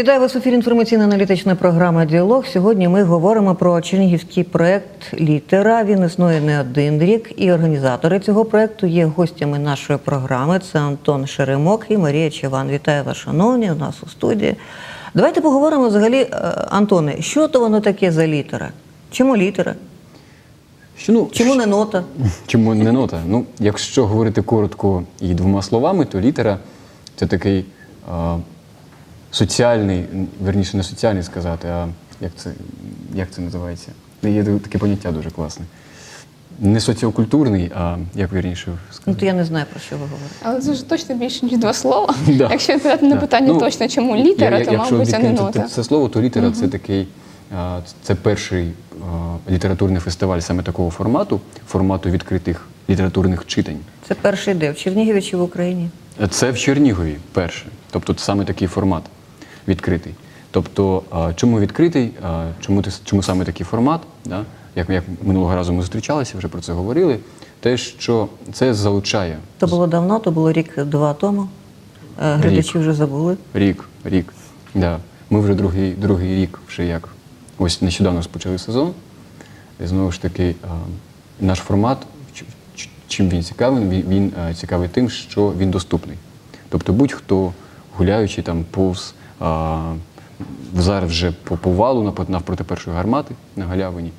Вітаю вас в ефірі інформаційно-аналітична програма Діалог. Сьогодні ми говоримо про чернігівський проект Літера. Він існує не один рік, і організатори цього проекту є гостями нашої програми. Це Антон Шеремок і Марія Чеван. Вітаю вас, шановні, у нас у студії. Давайте поговоримо взагалі, е, Антоне, що то воно таке за літера? Чому літера? Що, ну, Чому не нота? Чому не нота? Ну, якщо говорити коротко і двома словами, то літера це такий а, соціальний, верніше не соціальний сказати, а як це, як це називається? Є таке поняття дуже класне. Не соціокультурний, а як вірніше Ну, то я не знаю, про що ви говорите. Але це ж точно більше, ніж два слова. Да. Якщо відповідати на Да. питання Ну, точно, чому літера, я- то, якщо мабуть, це не нота. Це слово, то літера це такий, це перший літературний фестиваль саме такого формату, формату відкритих літературних читань. Це перший де в Чернігові чи в Україні? Це в Чернігові перше. Тобто це саме такий формат відкритий. Тобто, чому відкритий, чому, ти- чому саме такий формат? Да? Як, як минулого разу ми зустрічалися, вже про це говорили. Те, що це залучає То було давно, то було рік-два тому. Е, Глядачі вже забули. рік, рік. Да. Ми вже другий, другий рік, вже як ось нещодавно розпочали сезон. І знову ж таки, наш формат, чим він цікавий, він, він цікавий тим, що він доступний. Тобто будь-хто, гуляючи там повз зараз вже по повалу навпроти першої гармати на галявині,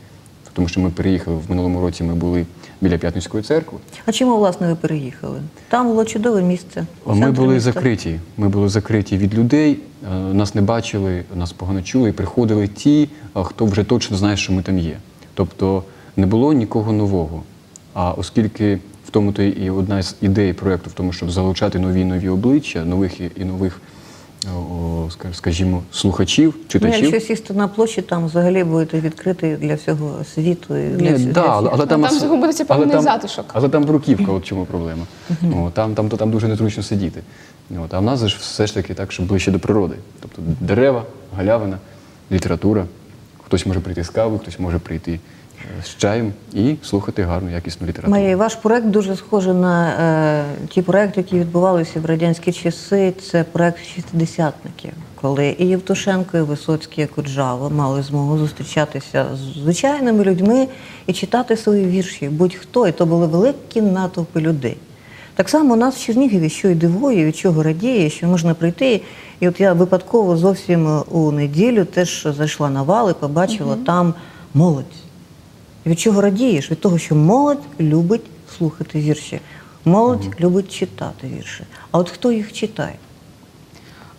тому що ми переїхали в минулому році, ми були біля П'ятницької церкви. А чому, власне, ви переїхали? Там було чудове місце. Ми були міста. закриті. Ми були закриті від людей, е, нас не бачили, нас погано чули, і приходили ті, е, хто вже точно знає, що ми там є. Тобто не було нікого нового. А оскільки в тому то і одна з ідей проєкту в тому, щоб залучати нові нові обличчя, нових і нових, скажімо, слухачів, Ну, читачів. якщо сісти на площі, там взагалі будете відкритий для всього світу. І для Ні, для да, для але, всіх. але там, буде там ос- загубиться але певний там- затишок. Але там бруківка, от чому проблема. О, там, там, то, там дуже незручно сидіти. От, а в нас же ж все ж таки так, щоб ближче до природи. Тобто дерева, галявина, література. Хтось може прийти з кавою, хтось може прийти е, з чаєм і слухати гарну, якісну літературу. Майя, ваш проект дуже схожий на е, ті проекти, які відбувалися в радянські часи. Це проект шістдесятників, коли і Євтушенко, і Висоцький, і Куджава мали змогу зустрічатися з звичайними людьми і читати свої вірші. Будь-хто, і то були великі натовпи людей. Так само у нас в Чернігові, що й дивує, від чого радіє, що можна прийти. І от я випадково зовсім е, у неділю теж зайшла на вал і побачила там молодь. І Від чого радієш? Від того, що молодь любить слухати вірші, молодь любить читати вірші. А от хто їх читає?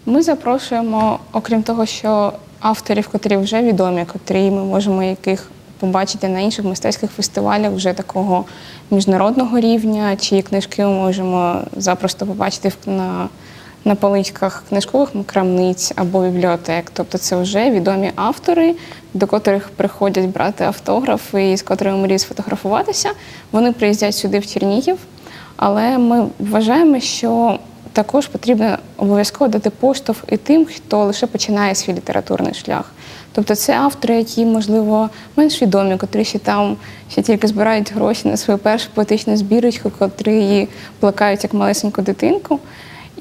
Ми запрошуємо, окрім того, що авторів, котрі вже відомі, котрі ми можемо яких побачити на інших мистецьких фестивалях вже такого міжнародного рівня, чиї книжки ми можемо запросто побачити на, на поличках книжкових крамниць або бібліотек. Тобто це вже відомі автори, до котрих приходять брати автографи і з котрими мріють сфотографуватися. Вони приїздять сюди в Чернігів. Але ми вважаємо, що також потрібно обов'язково дати поштовх і тим, хто лише починає свій літературний шлях. Тобто це автори, які, можливо, менш відомі, котрі ще там ще тільки збирають гроші на свою першу поетичну збірочку, котрі її плекають як малесеньку дитинку.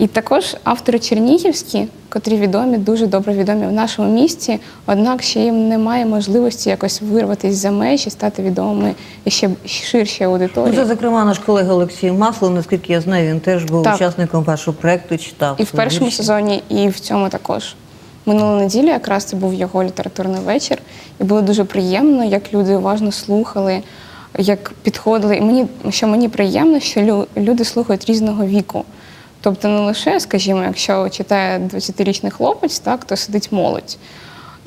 І також автори чернігівські, котрі відомі, дуже добре відомі в нашому місті, однак ще їм немає можливості якось вирватися за межі, стати відомими ще ширшій Ну, аудиторії. це, зокрема, наш колега Олексій Маслов, наскільки я знаю, він теж був Так. учасником вашого проєкту, читав. І в першому вірші. сезоні, і в цьому також. Минулу неділю якраз це був його літературний вечір, і було дуже приємно, як люди уважно слухали, як підходили. І мені що мені приємно, що лю- люди слухають різного віку. Тобто не лише, скажімо, якщо читає 20-річний хлопець, так, то сидить молодь.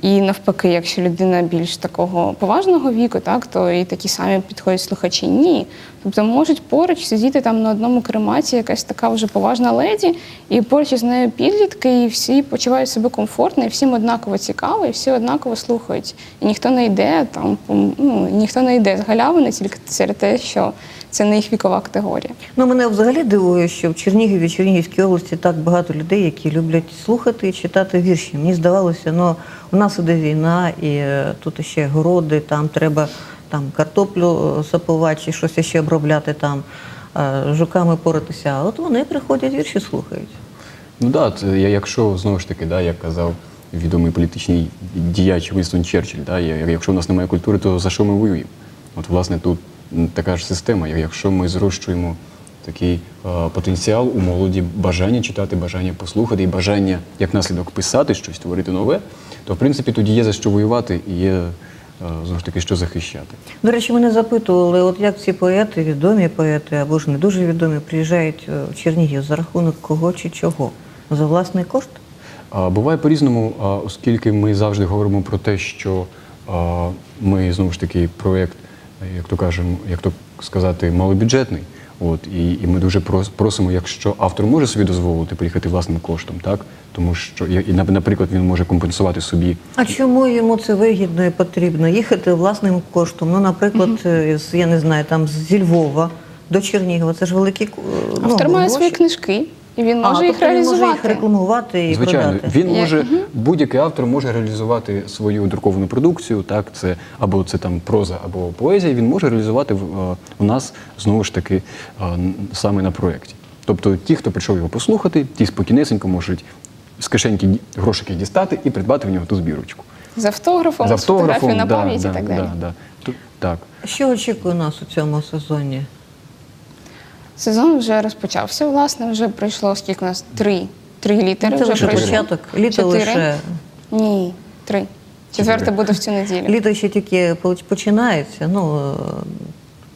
І навпаки, якщо людина більш такого поважного віку, так то і такі самі підходять слухачі. Ні. Тобто можуть поруч сидіти там на одному крематі якась така вже поважна леді, і поруч із нею підлітки, і всі почувають себе комфортно, і всім однаково цікаво, і всі однаково слухають. І ніхто не йде там, ну, ніхто не йде з галявини, тільки через те, що це не їх вікова категорія. Ну, мене взагалі дивує, що в Чернігові, Чернігівській області так багато людей, які люблять слухати і читати вірші. Мені здавалося, ну у нас іде війна, і е, тут ще городи, там треба там картоплю е, сапувати чи щось ще обробляти там, е, жуками поратися. А от вони приходять вірші слухають. Ну так, да, якщо знову ж таки, да, як казав відомий політичний діяч Вінстон Черчилль. Да? Якщо в нас немає культури, то за що ми воюємо? От, власне, тут така ж система. Якщо ми зрощуємо такий е, потенціал у молоді, бажання читати, бажання послухати і бажання як наслідок писати щось, творити нове, то в принципі тоді є за що воювати і є е, знову ж таки що захищати. До речі, мене запитували, от як ці поети, відомі поети або ж не дуже відомі, приїжджають е, в Чернігів за рахунок кого чи чого? За власний кошт? Буває по-різному, оскільки ми завжди говоримо про те, що ми знову ж таки проєкт, як то кажемо, як то сказати, малобюджетний. От і, і ми дуже просимо, якщо автор може собі дозволити приїхати власним коштом, так тому що і, і, наприклад, він може компенсувати собі А чому йому це вигідно і потрібно? Їхати власним коштом? Ну, наприклад, е, з, я не знаю, там зі Львова до Чернігова. Це ж великі е, ну, Автор має гроші. свої книжки, і він А, може їх тобто він може їх рекламувати і Звичайно, продати. він може будь-який автор може реалізувати свою друковану продукцію. Так, це або це там проза, або поезія. Він може реалізувати в, е, у нас знову ж таки е, саме на проєкті. Тобто, ті, хто прийшов його послухати, ті спокійнесенько можуть з кишеньки грошики дістати і придбати в нього ту збірочку. З автографом, З з автографом, фотографією на да, пам'ять да, і так да, далі. да. Тут- Так. Що очікує нас у цьому сезоні? Сезон вже розпочався, власне, вже пройшло скільки у нас? Три. Три літери це вже лише пройшло. початок. Літо Чотири. лише. Ні, три. Четверте буде в цю неділю. Літо ще тільки починається. Ну,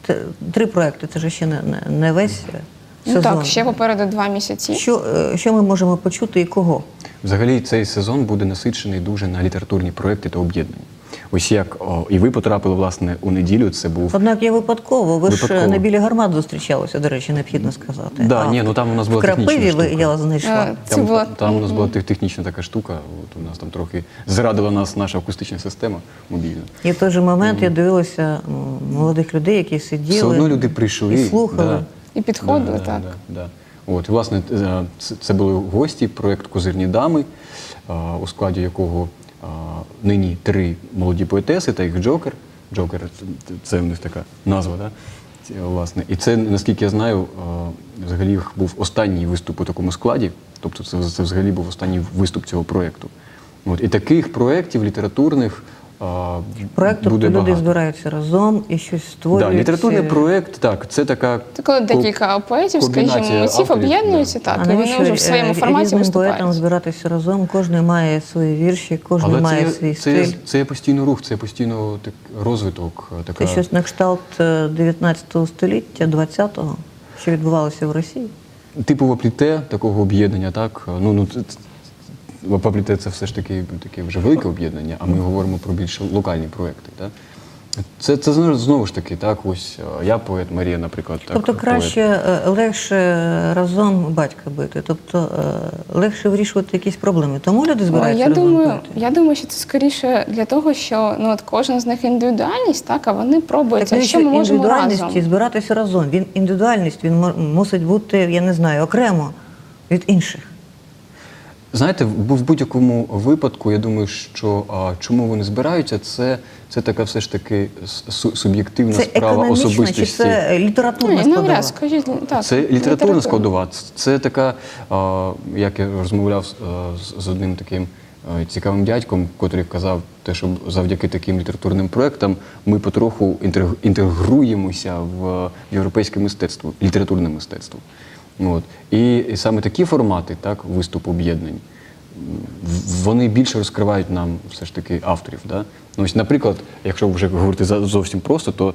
е, три проекти, це ж ще не, не, не весь е, Ну так, ще попереду два місяці. Що, е, що ми можемо почути і кого? Взагалі цей сезон буде насичений дуже на літературні проекти та об'єднання. Ось як о, і ви потрапили власне у неділю. Це був Однак я випадково. Ви ж Випадково. е, на білі гармат зустрічалися, до речі, необхідно сказати. Да, А ні, ну там у нас була в Крапиві ви, я вас знайшла. Е, Це Там, була- там у нас була тех- технічна така штука. От у нас там трохи зрадила нас наша акустична система мобільна. І в той же момент я дивилася молодих людей, які сиділи Все одно люди прийшли і слухали. Да. І підходили, Да, так. Да, да. От, власне, е, це- були гості проєкт Козирні дами, е, у складі якого е, нині три молоді поетеси та їх Джокер. Джокер це- в них така назва, да? Власне. І це, наскільки я знаю, взагалі був останній виступ у такому складі. Тобто це, це взагалі був останній виступ цього проєкту. І таких проєктів літературних е, тобто буде люди збираються разом і щось створюють. Да, літературний проєкт, так, це така. Це коли декілька поетів, скажімо, комбінація митців об'єднуються, да. так, а і вони вже в своєму е, форматі виступають. поетам збиратися разом? Кожен має свої вірші, кожен Але має це, свій це, стиль. це є постійно рух, це є постійно так, розвиток. е, Така... Це щось на кшталт е, 19 століття, 20-го, що відбувалося в Росії. Типу вапліте такого об'єднання, так? Ну, ну, це- це- це все ж таки таке вже велике об'єднання, а ми говоримо про більш локальні проекти. Так? Це, це знову- ж таки, так, ось е, я поет, Марія, наприклад. Так, Тобто краще, е, легше разом батька бити, тобто е, легше вирішувати якісь проблеми. Тому люди збираються Я разом думаю, бити. я думаю, що це скоріше для того, що ну от кожен з них індивідуальність, так, а вони пробують, Так а що ми можемо індивідуальності разом. збиратися разом. Він індивідуальність, він мусить бути, я не знаю, окремо від інших. Знаєте, в будь-якому випадку, я думаю, що а, чому вони збираються, це, це така все ж таки су- суб'єктивна Це справа економічна чи це літературна Ну, складова? навряд, скажіть, так. Це літературна складова. Це така, а, як я розмовляв з- з- з одним таким цікавим дядьком, котрий казав, те, що завдяки таким літературним проектам ми потроху інтегруємося в європейське мистецтво, літературне мистецтво. От. І, і саме такі формати, так, виступ об'єднань, вони більше розкривають нам все ж таки авторів. Да? Ну, ось, наприклад, якщо вже говорити зовсім просто, то е,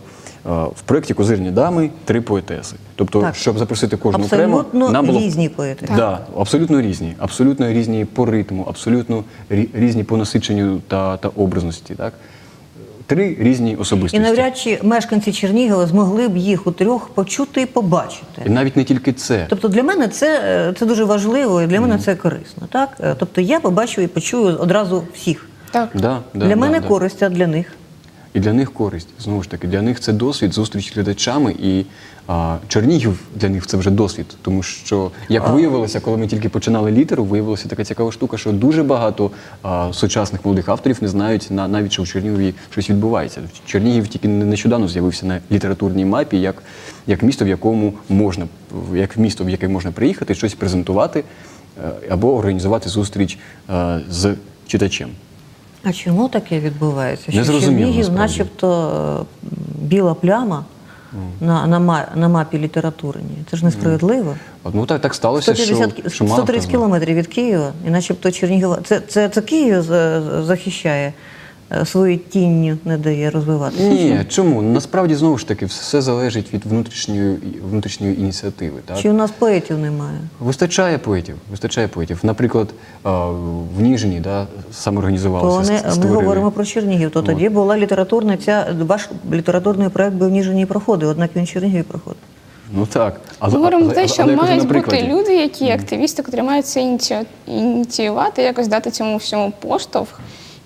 в проєкті Козирні дами три поетеси. Тобто, Так. щоб запросити кожну окремо, Абсолютно нам було різні поети. Да, абсолютно різні, абсолютно різні по ритму, абсолютно різні по насиченню та, та образності. Так? Три різні І особистості. навряд чи мешканці Чернігова змогли б їх у трьох почути і побачити. І навіть не тільки це. Тобто для мене це, е, це дуже важливо і для мене це корисно. Так? Е, Тобто я побачу і почую одразу всіх. Так. Да, да, для да, мене да. користь, а для них. І для них користь. Знову ж таки, для них це досвід, зустріч з глядачами, і а, Чернігів для них це вже досвід. Тому що, як виявилося, коли ми тільки починали літеру, виявилася така цікава штука, що дуже багато а, сучасних молодих авторів не знають на, навіть, що в Чернігові щось відбувається. Чернігів тільки не- нещодавно з'явився на літературній мапі, як, як місто, в якому можна, як місто, в яке можна приїхати, щось презентувати. е, Або організувати зустріч е, з читачем. А чому таке відбувається? Що Чернігів, начебто, е, біла пляма на, на, на мапі літературній. Це ж несправедливо. Ну так, так сталося, 150, що, що мало 130 кілометрів від Києва, і начебто Чернігова. Це, це, це Київ захищає, е, свою тінню не дає розвиватися. Ні, чому? Насправді знову ж таки все залежить від внутрішньої внутрішньої ініціативи. Так? Чи у нас поетів немає? Вистачає поетів, вистачає поетів. Наприклад, а, в Ніжині да, То вони, ми говоримо про Чернігів. То тоді була літературна ця ваш літературний проект би в Ніжині проходив, однак він в Чернігові проходив. Ну так. Але, Ми говоримо те, що але мають бути люди, які активісти, які мають це ініціювати, якось дати цьому всьому поштовх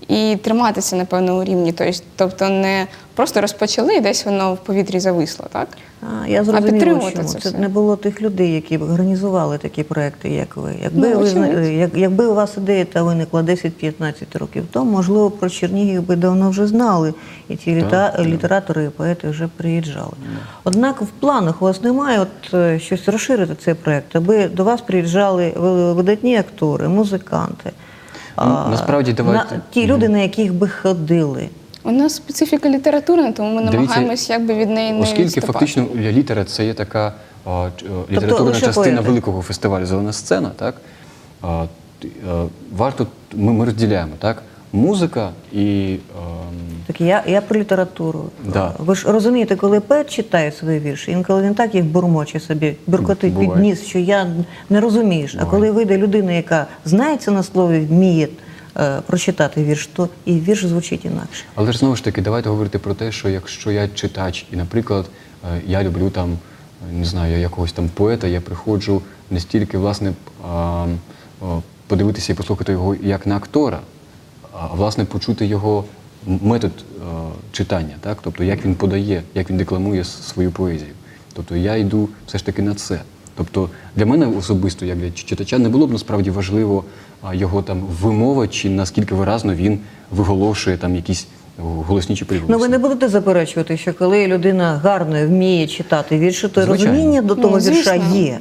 і триматися на певному рівні. Тобто, тобто не просто розпочали і десь воно в повітрі зависло, так? А, я зрозуміла, підтримувати чому. це Це, все? не було тих людей, які б організували такі проекти, як ви. Якби, Ну, ви, як, якби у вас ідея та виникла 10-15 років тому, можливо, про Чернігів би давно вже знали, і ці літа, літератори і поети вже приїжджали. Однак в планах у вас немає от, е, щось розширити цей проект, аби до вас приїжджали ви- видатні актори, музиканти. Насправді, давайте- на, ті люди, на яких би ходили. У нас специфіка літературна, тому ми Дивіться, намагаємось якби від неї не Оскільки відступати. фактично літера це є така а, а, літературна лише частина поети. великого фестивалю Зелена сцена, так а, а, варто ми, ми розділяємо так музика і ем, Так я, я про літературу. Да. Ви ж розумієте, коли поет читає свої вірші, інколи він так їх бурмоче собі, буркотить під ніс, що я не розумієш. А коли вийде людина, яка знається на слові, вміє е, прочитати вірш, то і вірш звучить інакше. Але ж знову ж таки, давайте говорити про те, що якщо я читач, і, наприклад, е, я люблю там, е, не знаю, якогось там поета, я приходжу не стільки, власне, подивитися і послухати його як на актора, а власне почути його метод е, читання, так? тобто як він подає, як він декламує свою поезію. Тобто я йду все ж таки на це. Тобто для мене особисто, як для читача, не було б насправді важливо його там вимова чи наскільки виразно він виголошує там якісь о, голосні чи приголосні. Ну ви не будете заперечувати, що коли людина гарно вміє читати вірші, то Звичайно. розуміння до того Ну, вірша є.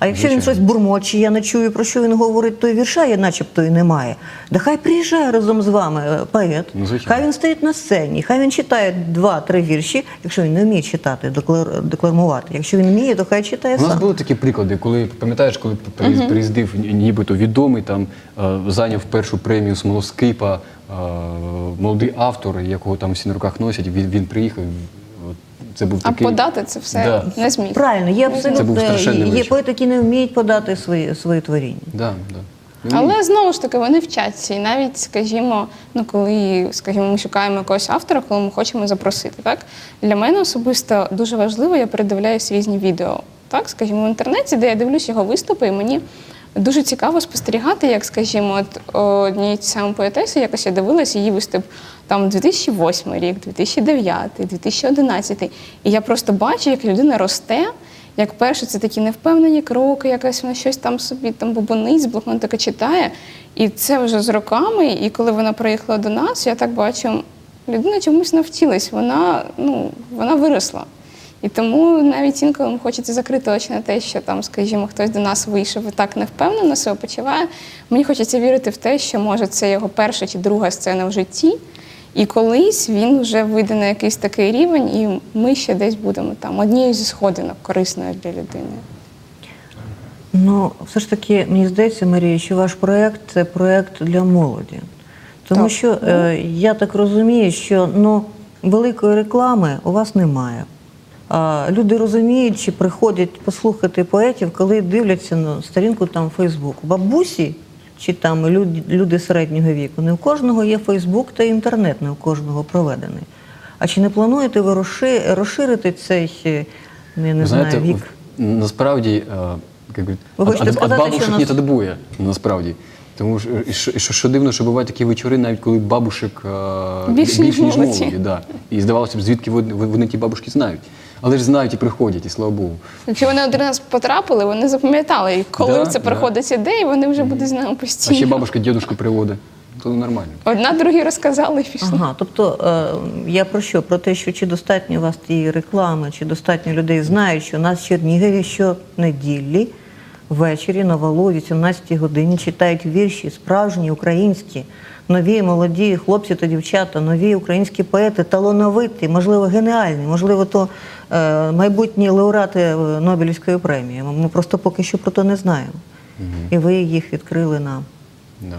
А якщо він щось бурмоче, я не чую, про що він говорить, то й вірша є, начебто і немає. Да хай приїжджає разом з вами е, поет, Ну, звичайно. хай він стоїть на сцені, хай він читає два-три вірші, якщо він не вміє читати, деклар- декламувати. Якщо він вміє, то хай читає У нас сам. були такі приклади, коли пам'ятаєш, коли приїз- приїздив ні- нібито відомий, там е, зайняв першу премію Смолоскипа, е, молодий автор, якого там всі на руках носять. Він, він приїхав. Це був А подати це все Да. не зміг. Правильно, є абсолютно є поети, які не вміють подати свої, свої творіння. Да, да. Але знову ж таки вони вчаться. І навіть, скажімо, ну коли скажімо, ми шукаємо якогось автора, коли ми хочемо запросити, так для мене особисто дуже важливо, я передивляюсь різні відео, так скажімо, в інтернеті, де я дивлюсь його виступи, і мені дуже цікаво спостерігати, як, скажімо, от однієї саме поетеси, якось я дивилася її виступ там 2008 рік, 2009, 2011. І я просто бачу, як людина росте. Як перше, це такі невпевнені кроки, якась вона щось там собі там бубонить, з блокнотика читає. І це вже з роками. І коли вона приїхала до нас, я так бачу, людина чомусь навчилась, вона, ну, вона виросла. І тому навіть інколи вам хочеться закрити очі на те, що там, скажімо, хтось до нас вийшов і так невпевнено себе почуває. Мені хочеться вірити в те, що може це його перша чи друга сцена в житті. І колись він вже вийде на якийсь такий рівень, і ми ще десь будемо там однією зі сходинок корисною для людини. Ну, все ж таки, мені здається, Марія, що ваш проєкт це проєкт для молоді. Тому Так. що е, я так розумію, що ну, великої реклами у вас немає. Люди розуміють, чи приходять послухати поетів, коли дивляться на сторінку там Фейсбуку. Бабусі чи там люди, люди середнього віку. Не у кожного є Фейсбук та інтернет, не у кожного проведений. А чи не плануєте ви розши- розширити цей е, не, не знаю, знаєте, вік? насправді, е, як сказати, бабушек нас- нет отбоя, насправді. Тому що, і що, і що, дивно, що бувають такі вечори, навіть коли бабушек е, Більше, ніж молоді. да. І здавалося б, звідки вони, вони ті бабушки знають. Але ж знають і приходять, і слава Богу. Якщо вони один раз потрапили, вони запам'ятали, і коли Да, це да. приходить ідея, вони вже будуть з нами постійно. А ще бабушка дідушку приводить. То нормально. Одна другій розказали і пішли. Ага, тобто е, я про що? Про те, що чи достатньо у вас тієї реклами, чи достатньо людей знають, що у нас в Чернігові щонеділі ввечері на валу о 18 годині читають вірші, справжні українські, нові молоді хлопці та дівчата, нові українські поети, талановиті, можливо, геніальні, можливо, то е, майбутні лауреати е, Нобелівської премії. Ми просто поки що про то не знаємо. І ви їх відкрили нам. Да.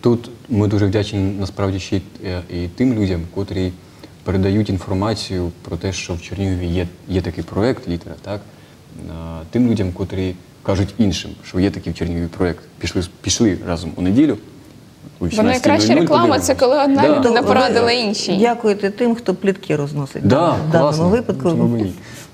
Тут ми дуже вдячні насправді ще е, і тим людям, котрі передають інформацію про те, що в Чернігові є, є такий проект літера, так? Тим людям, котрі кажуть іншим, що є такий в Чернігові проект, пішли, пішли разом у неділю. Бо найкраща реклама це коли одна Да. людина порадила іншій. Дякуєте тим, хто плітки розносить. Да, в даному класно. випадку. Ні?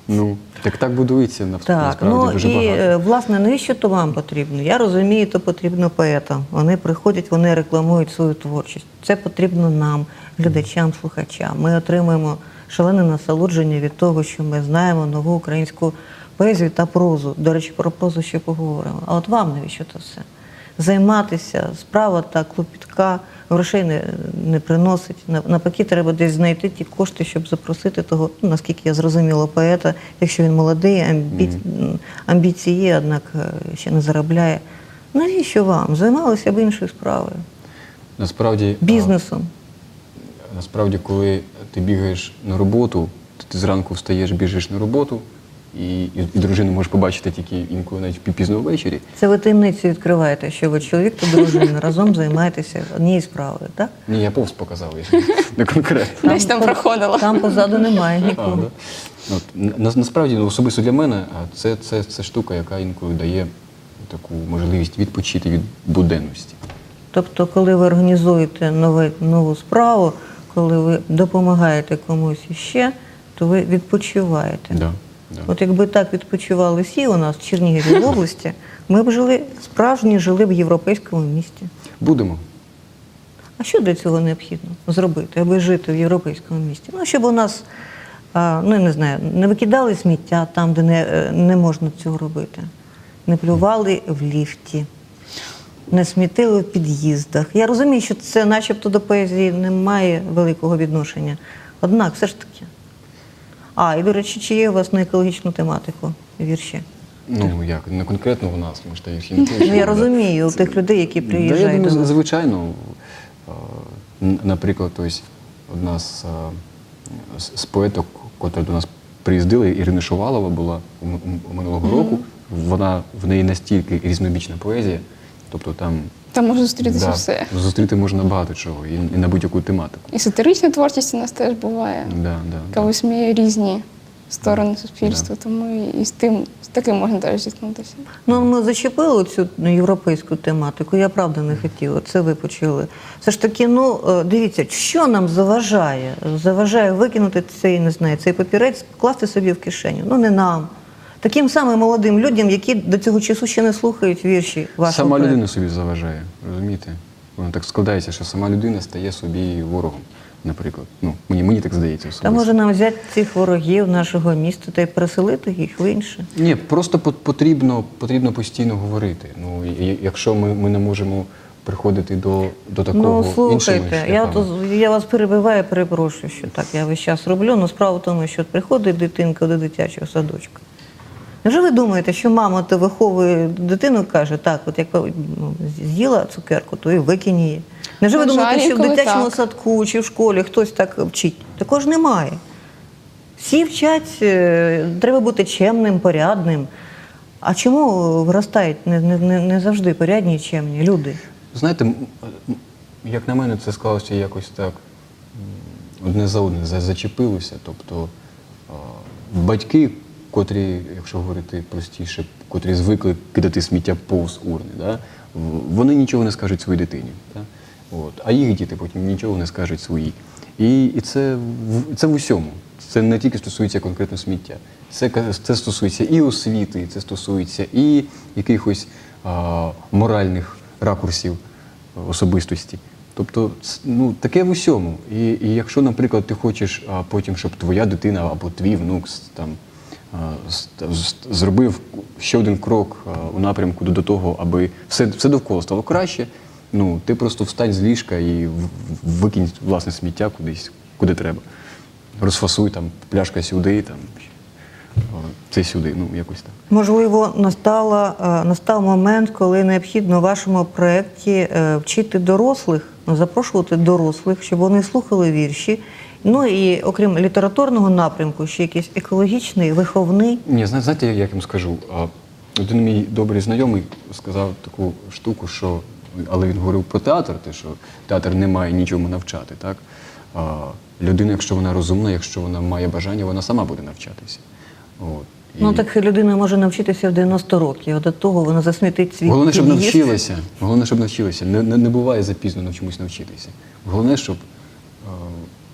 Ну, так так будується на- Так, ну дуже і багато. е, власне, навіщо то вам потрібно? Я розумію, то потрібно поетам. Вони приходять, вони рекламують свою творчість. Це потрібно нам, глядачам, слухачам. Ми отримуємо шалене насолодження від того, що ми знаємо нову українську поезію та прозу. До речі, про прозу ще поговоримо. А от вам навіщо то все? Займатися, справа та клопітка, грошей не, не приносить. На- Навпаки, треба десь знайти ті кошти, щоб запросити того, ну, наскільки я зрозуміла, поета, якщо він молодий, амбі... м, амбіції однак е, ще не заробляє. Навіщо вам? Займалися б іншою справою, Насправді, а, бізнесом. Насправді, коли ти бігаєш на роботу, ти зранку встаєш, біжиш на роботу, і, і, і дружину можеш побачити тільки інколи навіть пі- пізно ввечері. Це ви таємницю відкриваєте, що ви чоловік та дружина разом займаєтеся однією справою, так? Ні, я повз показав, якщо не конкретно. Десь там проходила. Там позаду немає нікого. От, на, насправді, ну, особисто для мене, а це, це, це штука, яка інколи дає таку можливість відпочити від буденності. Тобто, коли ви організуєте нове, нову справу, коли ви допомагаєте комусь іще, то ви відпочиваєте. Да, да. От якби так відпочивали всі у нас в Чернігівській області, ми б жили справжні, жили б в європейському місті. Будемо. А що для цього необхідно зробити, аби жити в європейському місті? Ну, щоб у нас, ну я не знаю, не викидали сміття там, де не, е, не можна цього робити, не плювали в ліфті, не смітили в під'їздах. Я розумію, що це начебто до поезії не має великого відношення. Однак, все ж таки. А, і до речі, чи є у вас на екологічну тематику вірші? Ну як, не конкретно у нас, ми ж та не пишемо, Ну, я розумію, у тих людей, які Да, я приїжджають думаю, до нас. звичайно. е, н- Наприклад, ось одна з, е, з- з поеток, котра до нас приїздила, Ірина Шувалова була у м- у минулого року. Вона в неї настільки різнобічна поезія, тобто там Там може зустрітися да, все. зустріти можна багато чого, і, і на будь-яку тематику. І сатирична творчість у нас теж буває, Да, да, яка да. висміє різні сторони суспільства, тому і з тим з таким можна теж зіткнутися. Ну, ми зачепили цю європейську тематику. Я правда не хотіла. Це ви почали. Все ж таки, ну е, дивіться, що нам заважає? Заважає викинути цей, не знаю, цей папірець, класти собі в кишеню. Ну не нам. Таким самим молодим людям, які до цього часу ще не слухають вірші вашого Сама людина собі заважає, розумієте? Воно так складається, що сама людина стає собі ворогом, наприклад. Ну, мені, мені так здається Та може нам взяти цих ворогів нашого міста та й переселити їх в інше. Ні, просто пот- потрібно, потрібно постійно говорити. Ну, якщо ми, ми не можемо приходити до, до такого ну, слухайте, я, то, я вас перебиваю, перепрошую, що так я весь час роблю. Ну, справа в тому, що приходить дитинка до дитячого садочка. Невже ви думаєте, що мама то виховує дитину, каже, так, от як з'їла цукерку, то і викинь її. Невже ви думаєте, що в дитячому так. садку чи в школі хтось так вчить? Також немає. Всі вчать, е, треба бути чемним, порядним. А чому виростають не, не, не, завжди порядні і чемні люди? Знаєте, як на мене, це склалося якось так одне за одне зачепилося. Тобто батьки, котрі, якщо говорити простіше, котрі звикли кидати сміття повз урни, да, вони нічого не скажуть своїй дитині. Да? От. А їх діти потім нічого не скажуть своїй. І, і це, це в усьому. Це не тільки стосується конкретно сміття. Це, це стосується і освіти, це стосується і якихось а, моральних ракурсів особистості. Тобто, ну, таке в усьому. І, і якщо, наприклад, ти хочеш а, потім, щоб твоя дитина або твій внук там, зробив ще один крок у напрямку до, того, аби все, все довкола стало краще, ну, ти просто встань з ліжка і викинь власне сміття кудись, куди треба. Розфасуй там пляшка сюди, там, це сюди, ну якось так. Можливо, настала, е, настав момент, коли необхідно в вашому проєкті е, вчити дорослих, ну, запрошувати дорослих, щоб вони слухали вірші. Ну і окрім літературного напрямку, ще якийсь екологічний, виховний. Ні, знаєте, як я вам скажу? Один мій добрий знайомий сказав таку штуку, що але він говорив про театр, те, що театр не має нічому навчати. Так? А, людина, якщо вона розумна, якщо вона має бажання, вона сама буде навчатися. От. І Ну так людина може навчитися в 90 років, а до того вона засмітить свій Головне, щоб навчилася. Головне, щоб навчилася. Не, не, не буває запізно чомусь навчитися. Головне, щоб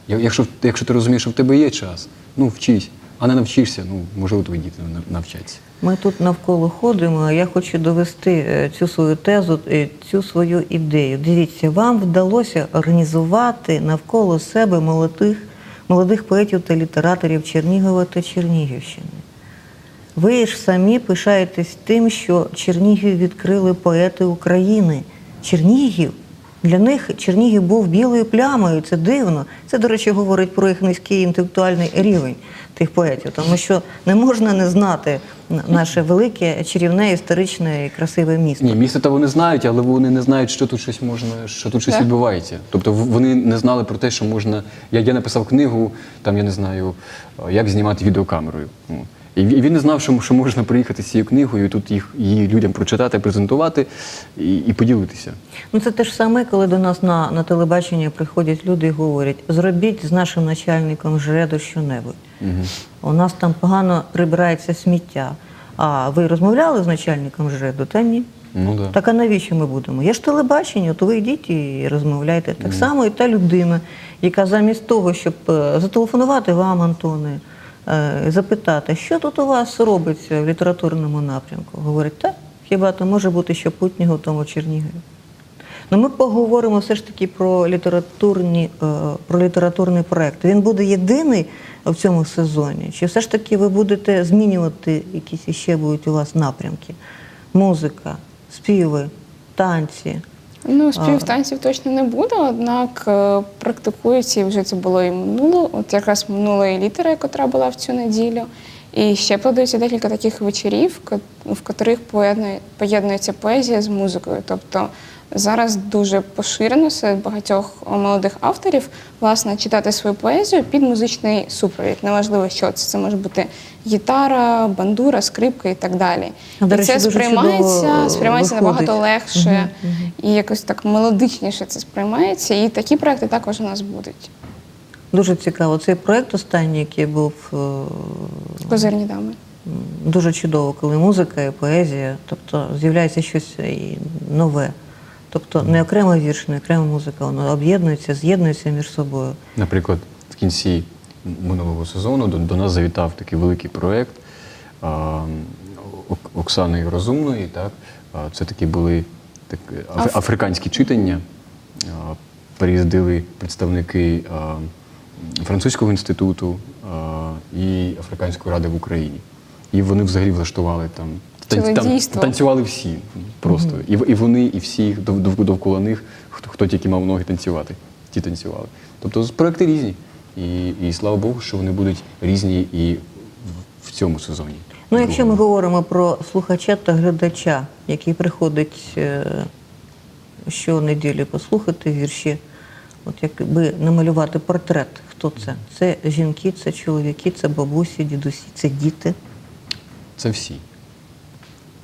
якщо, якщо ти розумієш, що в тебе є час, ну вчись. А не навчишся, ну можливо, твої діти нав- навчаться. Ми тут навколо ходимо, а я хочу довести е, цю свою тезу, е, цю свою ідею. Дивіться, вам вдалося організувати навколо себе молодих, молодих поетів та літераторів Чернігова та Чернігівщини. Ви ж самі пишаєтесь тим, що Чернігів відкрили поети України. Чернігів. Для них Чернігів був білою плямою, це дивно. Це, до речі, говорить про їх низький інтелектуальний рівень тих поетів, тому що не можна не знати наше велике, чарівне, історичне і красиве місто. Ні, місце то вони знають, але вони не знають, що тут щось можна, що тут щось Так. відбувається. Тобто в- вони не знали про те, що можна. Я, я написав книгу, там я не знаю, як знімати відеокамерою. І він не знав, що, можна приїхати з цією книгою, і тут їх її людям прочитати, презентувати і, і поділитися. Ну це те ж саме, коли до нас на, на телебачення приходять люди і говорять: зробіть з нашим начальником ЖРЕДу що-небудь. У нас там погано прибирається сміття. А ви розмовляли з начальником ЖРЕДу? Та ні. Ну да. Так а навіщо ми будемо? Є ж телебачення, то ви йдіть і розмовляйте. Так само і та людина, яка замість того, щоб е, зателефонувати вам, Антоне, запитати, що тут у вас робиться в літературному напрямку, говорить, так, хіба то може бути що путнього в тому Чернігові. Ну, ми поговоримо все ж таки про літературні, е, про літературний проект. Він буде єдиний в цьому сезоні? Чи все ж таки ви будете змінювати якісь іще будуть у вас напрямки? Музика, співи, танці. Ну, співтанців точно не буде, однак практикуються і вже це було і минуло, от якраз минулої літера, яка була в цю неділю. І ще планується декілька таких вечорів, в котрих поєднує- поєднується поезія з музикою. Тобто зараз дуже поширено серед багатьох молодих авторів власне читати свою поезію під музичний супровід. Неважливо, що це. Це може бути гітара, бандура, скрипка і так далі. А, і речі, це сприймається, сприймається виходить. набагато легше і якось так мелодичніше це сприймається. І такі проекти також у нас будуть. Дуже цікаво. Цей проект останній, який був е, Козирні дами. дуже чудово, коли музика і поезія, тобто з'являється щось нове. Тобто не окремо вірш, не окрема музика, воно об'єднується, з'єднується між собою. Наприклад, в кінці минулого сезону до, до нас завітав такий великий проєкт Оксани Розумної. Так? А, Це такі були так, аф- Аф- африканські читання. А, Приїздили представники а, французького інституту а, і Африканської ради в Україні. І вони взагалі влаштували там. Ціле там танцювали всі просто. І, в- і вони, і всі дов- дов- довкола них, хто, хто тільки мав ноги танцювати, ті танцювали. Тобто проекти різні. І, і слава Богу, що вони будуть різні і в, в цьому сезоні. Ну, якщо ми говоримо про слухача та глядача, який приходить е, щонеділі послухати вірші, от якби намалювати портрет, хто це? Це жінки, це чоловіки, це бабусі, дідусі, це діти. Це всі.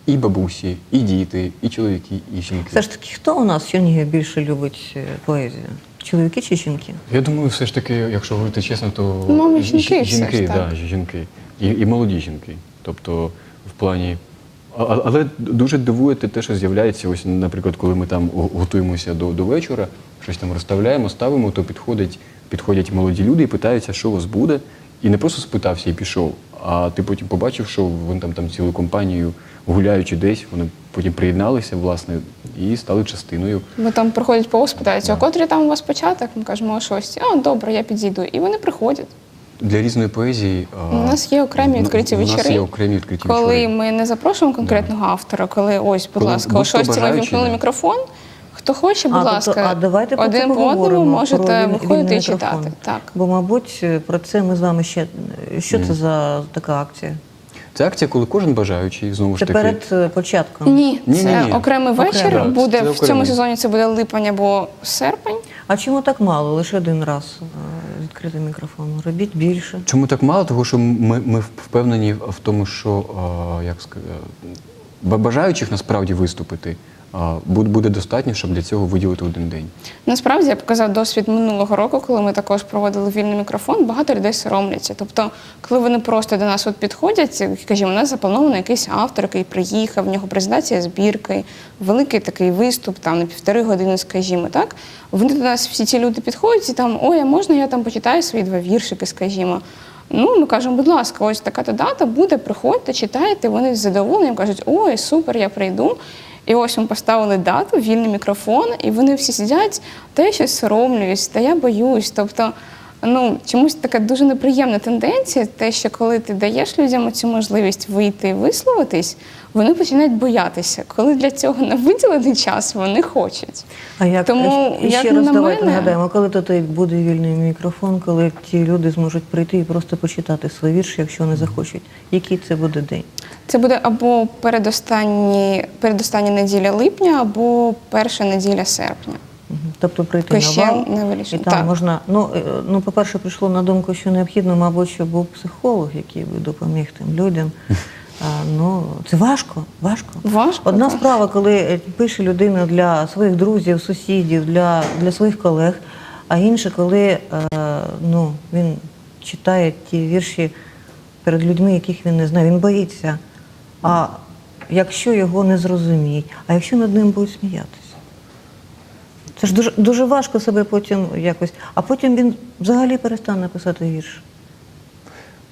І бабусі, і діти, і чоловіки, і жінки. Все ж таки, хто у нас в більше любить е, поезію? Чоловіки чи жінки? Я думаю, все ж таки, якщо говорити чесно, то Ну, мабуть, жі- жінки все ж, жінки, так. да, жінки. І, і молоді жінки. Тобто, в плані. А- Але дуже дивує те, те, що з'являється, ось, наприклад, коли ми там готуємося до, до вечора, щось там розставляємо, ставимо, то підходять, підходять молоді люди і питаються, що у вас буде. І не просто спитався і пішов, а ти потім побачив, що вони там, там цілою компанією, гуляючи десь, вони потім приєдналися, власне, і стали частиною. Бо там приходять повз, питаються, а котрий там у вас початок? Ми кажемо, о шостій. А, добре, я підійду. І вони приходять. Для різної поезії У нас є окремі в- відкриті У нас вечори, є окремі відкриті Коли вечори. ми не запрошуємо конкретного автора, коли ось, будь Коли ласка, о будь-хто ми вімкнули мікрофон. Хто хоче, будь А, тобто, ласка, а давайте про один по одному можете виходити і читати. Так. Бо, мабуть, про це ми з вами ще. Що це за така акція? Це акція, коли кожен бажаючий знову ж Це перед е, початком. Ні, Ні, це ні, ні. окремий вечір. Окремо. Буде Це в цьому окремий. сезоні. Це буде липень або серпень. А чому так мало? Лише один раз е, відкритий мікрофон. Робіть більше. Чому так мало? Тому що ми, ми впевнені в тому, що е, як сказати, ба- бажаючих насправді виступити буде, достатньо, щоб для цього виділити один день. Насправді я показав досвід минулого року, коли ми також проводили вільний мікрофон. Багато людей соромляться. Тобто, коли вони просто до нас от підходять, скажімо, у нас заплановано якийсь автор, який приїхав, в нього презентація збірки, великий такий виступ, там на півтори години, скажімо, так. Вони до нас всі ці люди підходять і там, ой, а можна я там почитаю свої два віршики, скажімо. Ну, ми кажемо, будь ласка, ось така то дата буде, приходьте, читайте. Вони з задоволенням кажуть, ой, супер, я прийду. І ось ми поставили дату, вільний мікрофон, і вони всі сидять, та я щось соромлююсь, та я боюсь. Тобто, ну чомусь така дуже неприємна тенденція, те, що коли ти даєш людям цю можливість вийти і висловитись, вони починають боятися. Коли для цього не виділений час, вони хочуть. А як Тому, і як ще раз на давайте мене- нагадаємо, коли то буде вільний мікрофон, коли ті люди зможуть прийти і просто почитати свої вірші, якщо вони захочуть. Який це буде день? Це буде або передостанні, передостання неділя липня, або перша неділя серпня. Тобто прийти Поки на вал, не і там Так. можна. Ну, е, ну, по-перше, прийшло на думку, що необхідно, мабуть, щоб був психолог, який би допоміг тим людям. А, ну, це важко, важко. Важко, Одна так. справа, коли е, пише людина для своїх друзів, сусідів, для, для своїх колег, а інша, коли е, ну, він читає ті вірші перед людьми, яких він не знає, він боїться. А якщо його не зрозуміють, а якщо над ним будуть сміятися? Це ж дуже, дуже важко себе потім якось. А потім він взагалі перестане писати вірш.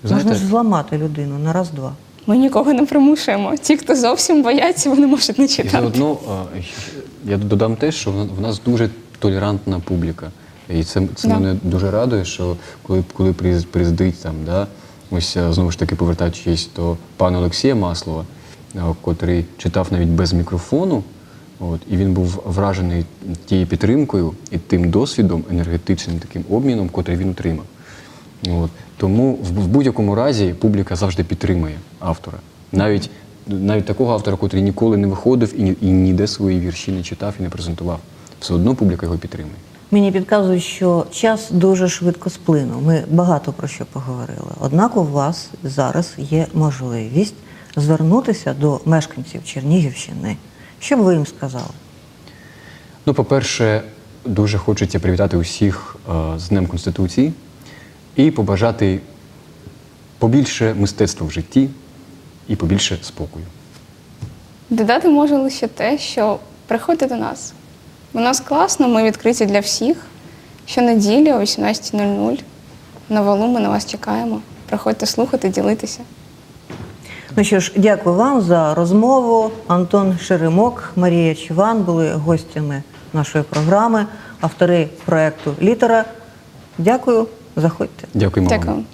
Знаєте, Можна ж зламати людину на раз-два. Ми нікого не примушуємо. Ті, хто зовсім бояться, вони можуть не І читати. заодно е, я додам те, що в нас дуже толерантна публіка. І це, це Да. мене дуже радує, що коли, коли приїздить там, да, ось знову ж таки повертаючись до пана Олексія Маслова, котрий читав навіть без мікрофону, от, і він був вражений тією підтримкою і тим досвідом, енергетичним таким обміном, котрий він отримав. От. Тому в, в будь-якому разі публіка завжди підтримує автора. Навіть, навіть такого автора, котрий ніколи не виходив і, ні- і ніде свої вірші не читав і не презентував. Все одно публіка його підтримує. Мені підказують, що час дуже швидко сплинув. Ми багато про що поговорили. Однак у вас зараз є можливість звернутися до мешканців Чернігівщини. Що б ви їм сказали? Ну, по-перше, дуже хочеться привітати усіх е, з Днем Конституції і побажати побільше мистецтва в житті і побільше спокою. Додати можу лише те, що приходьте до нас. У нас класно, ми відкриті для всіх. Щонеділі о 18.00 на валу ми на вас чекаємо. Приходьте слухати, ділитися. Ну що ж, дякую вам за розмову. Антон Шеремок, Марія Чиван були гостями нашої програми, автори проекту Літера. Дякую, заходьте. Дякуємо. Дякую.